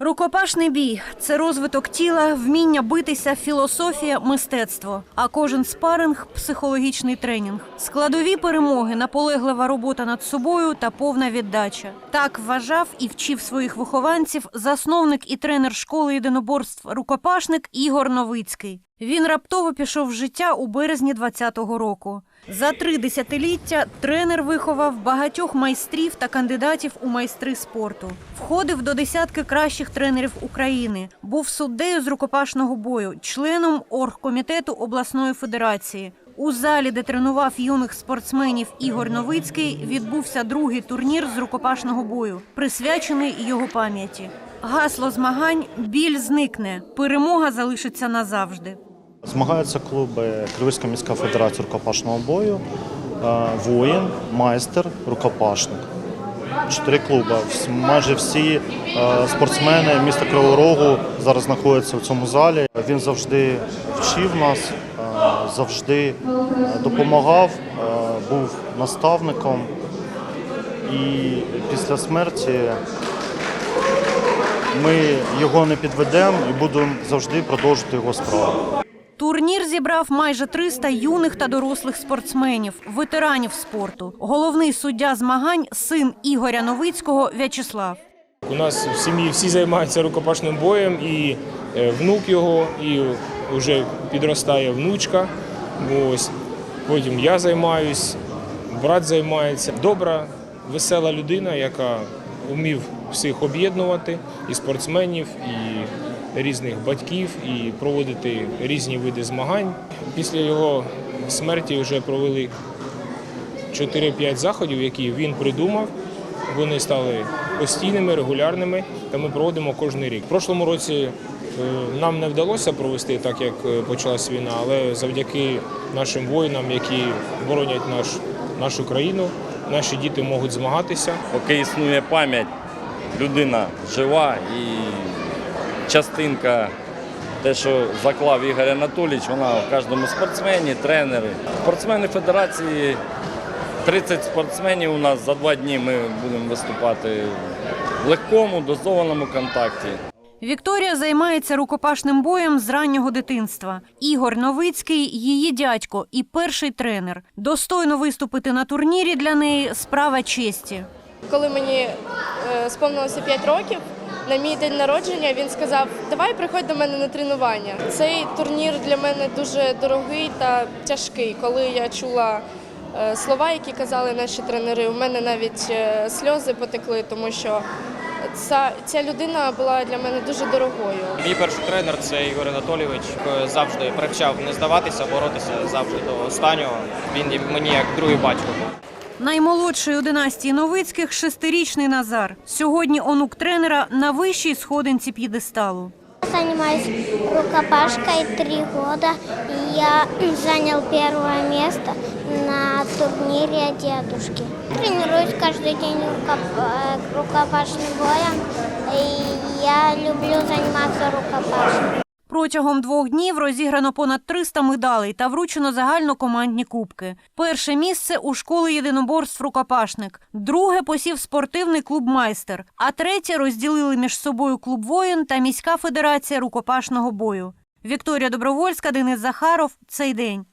Рукопашний бій це розвиток тіла, вміння битися, філософія, мистецтво. А кожен спаринг психологічний тренінг. Складові перемоги, наполеглива робота над собою та повна віддача. Так вважав і вчив своїх вихованців засновник і тренер школи єдиноборств рукопашник Ігор Новицький. Він раптово пішов в життя у березні 20-го року. За три десятиліття тренер виховав багатьох майстрів та кандидатів у майстри спорту. Входив до десятки кращих тренерів України. Був суддею з рукопашного бою, членом оргкомітету обласної федерації. У залі, де тренував юних спортсменів Ігор Новицький, відбувся другий турнір з рукопашного бою, присвячений його пам'яті. Гасло змагань біль зникне, перемога залишиться назавжди. Змагаються клуби Кривицька міська федерація рукопашного бою, е, воїн, майстер, рукопашник. Чотири клуби. Майже всі е, спортсмени міста Кривого Рогу зараз знаходяться в цьому залі. Він завжди вчив нас, е, завжди допомагав, був наставником. І після смерті ми його не підведемо і будемо завжди продовжувати його справу. Турнір зібрав майже 300 юних та дорослих спортсменів, ветеранів спорту. Головний суддя змагань син Ігоря Новицького В'ячеслав. У нас в сім'ї всі займаються рукопашним боєм, і е, внук його, і вже підростає внучка. Ось. Потім я займаюсь, брат займається. Добра, весела людина, яка вмів всіх об'єднувати, і спортсменів, і різних батьків, і проводити різні види змагань. Після його смерті вже провели 4-5 заходів, які він придумав. Вони стали постійними, регулярними, та ми проводимо кожен рік. В прошлому році е, нам не вдалося провести так, як е, почалась війна, але завдяки нашим воїнам, які боронять наш, нашу країну, наші діти можуть змагатися. Поки існує пам'ять, людина жива і частинка, те, що заклав Ігор Анатолійович, вона в кожному спортсмені, тренери. Спортсмени федерації, 30 спортсменів у нас за два дні ми будемо виступати в легкому, дозованому контакті. Вікторія займається рукопашним боєм з раннього дитинства. Ігор Новицький її дядько і перший тренер. Достойно виступити на турнірі для неї справа честі. Коли мені е, сповнилося 5 років, на мій день народження він сказав: Давай приходь до мене на тренування. Цей турнір для мене дуже дорогий та тяжкий. Коли я чула е, слова, які казали наші тренери, у мене навіть е, сльози потекли, тому що ця, ця людина була для мене дуже дорогою. Мій перший тренер це Ігор Анатолійович. Завжди привчав не здаватися, боротися завжди до останнього. Він мені як другий батько. був. Наймолодший у династії Новицьких шестирічний Назар. Сьогодні онук тренера на вищій сходинці п'єдесталу. Занимаюсь рукопашкой три года. И Я занял первое место на турнире дедушки. Тренируюсь каждый день рукоп- э, рукопашным боем. И я люблю заниматься рукопашным. Протягом двох днів розіграно понад 300 медалей та вручено загальнокомандні кубки. Перше місце у школи єдиноборств рукопашник, друге посів спортивний клуб майстер, а третє розділили між собою клуб воїн та міська федерація рукопашного бою. Вікторія Добровольська, Денис Захаров. Цей день.